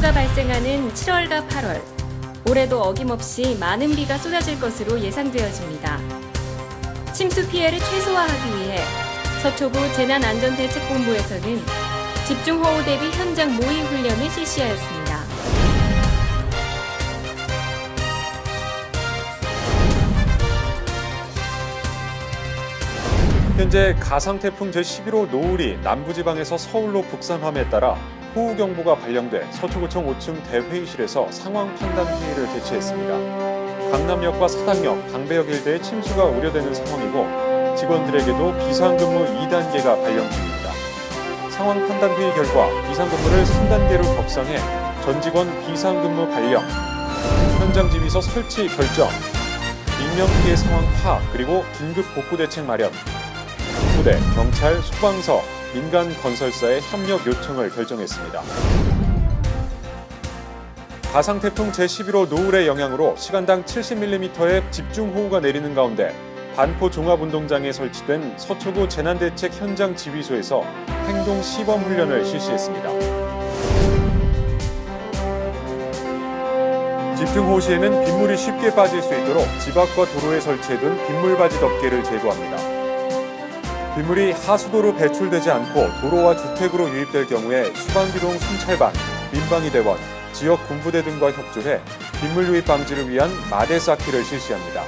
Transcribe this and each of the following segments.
침수호우가 발생하는 7월과 8월, 올해도 어김없이 많은 비가 쏟아질 것으로 예상되어집니다. 침수 피해를 최소화하기 위해 서초구 재난안전대책본부에서는 집중호우 대비 현장 모의 훈련을 실시하였습니다. 현재 가상 태풍 제11호 노을이 남부지방에서 서울로 북상함에 따라 호우경보가 발령돼 서초구청 5층 대회의실에서 상황 판단 회의를 개최했습니다. 강남역과 사당역, 방배역 일대에 침수가 우려되는 상황이고 직원들에게도 비상근무 2단계가 발령 중입니다. 상황 판단 회의 결과 비상근무를 3단계로 격상해 전 직원 비상근무 발령, 현장 지휘서 설치 결정, 인명 피해 상황 파악 그리고 긴급 복구 대책 마련, 부대, 경찰, 소방서, 민간 건설사의 협력 요청을 결정했습니다. 가상 태풍 제11호 노을의 영향으로 시간당 70mm의 집중호우가 내리는 가운데 반포 종합운동장에 설치된 서초구 재난대책 현장 지휘소에서 행동 시범 훈련을 실시했습니다. 집중호우 시에는 빗물이 쉽게 빠질 수 있도록 집 앞과 도로에 설치해둔 빗물 바지 덮개를 제거합니다. 빗물이 하수도로 배출되지 않고 도로와 주택으로 유입될 경우에 수방기동 순찰반, 민방위 대원, 지역 군부대 등과 협조해 빗물 유입 방지를 위한 마대 쌓기를 실시합니다.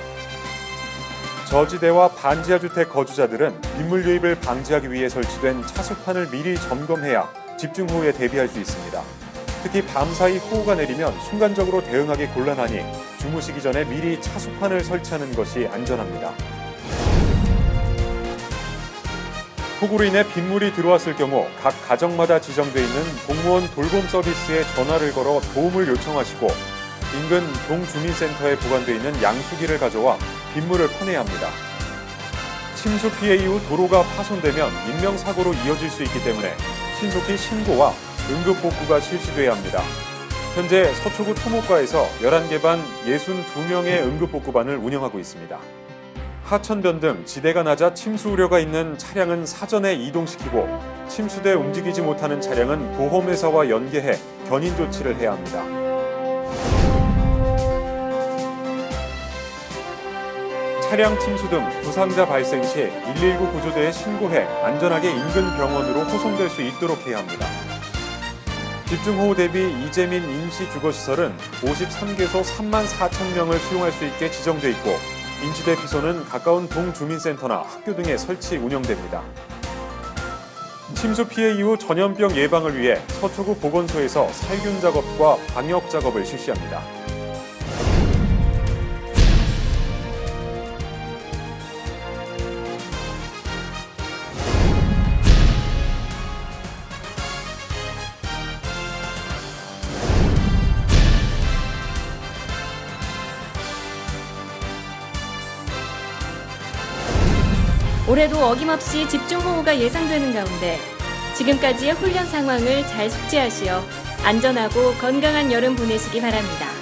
저지대와 반지하 주택 거주자들은 빗물 유입을 방지하기 위해 설치된 차수판을 미리 점검해야 집중 호우에 대비할 수 있습니다. 특히 밤사이 호우가 내리면 순간적으로 대응하기 곤란하니 주무시기 전에 미리 차수판을 설치하는 것이 안전합니다. 폭우로 인해 빗물이 들어왔을 경우 각 가정마다 지정돼 있는 공무원 돌봄 서비스에 전화를 걸어 도움을 요청하시고 인근 동주민센터에 보관돼 있는 양수기를 가져와 빗물을 퍼내야 합니다. 침수 피해 이후 도로가 파손되면 인명사고로 이어질 수 있기 때문에 신속히 신고와 응급복구가 실시돼야 합니다. 현재 서초구 토목과에서 11개 반 62명의 응급복구반을 운영하고 있습니다. 하천변 등 지대가 낮아 침수 우려가 있는 차량은 사전에 이동시키고 침수돼 움직이지 못하는 차량은 보험회사와 연계해 견인 조치를 해야 합니다. 차량 침수 등 부상자 발생 시 119 구조대에 신고해 안전하게 인근 병원으로 호송될 수 있도록 해야 합니다. 집중호우 대비 이재민 임시주거시설은 53개소 3만 4천 명을 수용할 수 있게 지정돼 있고 임시대 비소는 가까운 동주민센터나 학교 등에 설치 운영됩니다. 침수 피해 이후 전염병 예방을 위해 서초구 보건소에서 살균 작업과 방역 작업을 실시합니다. 올해도 어김없이 집중호우가 예상되는 가운데 지금까지의 훈련 상황을 잘 숙지하시어 안전하고 건강한 여름 보내시기 바랍니다.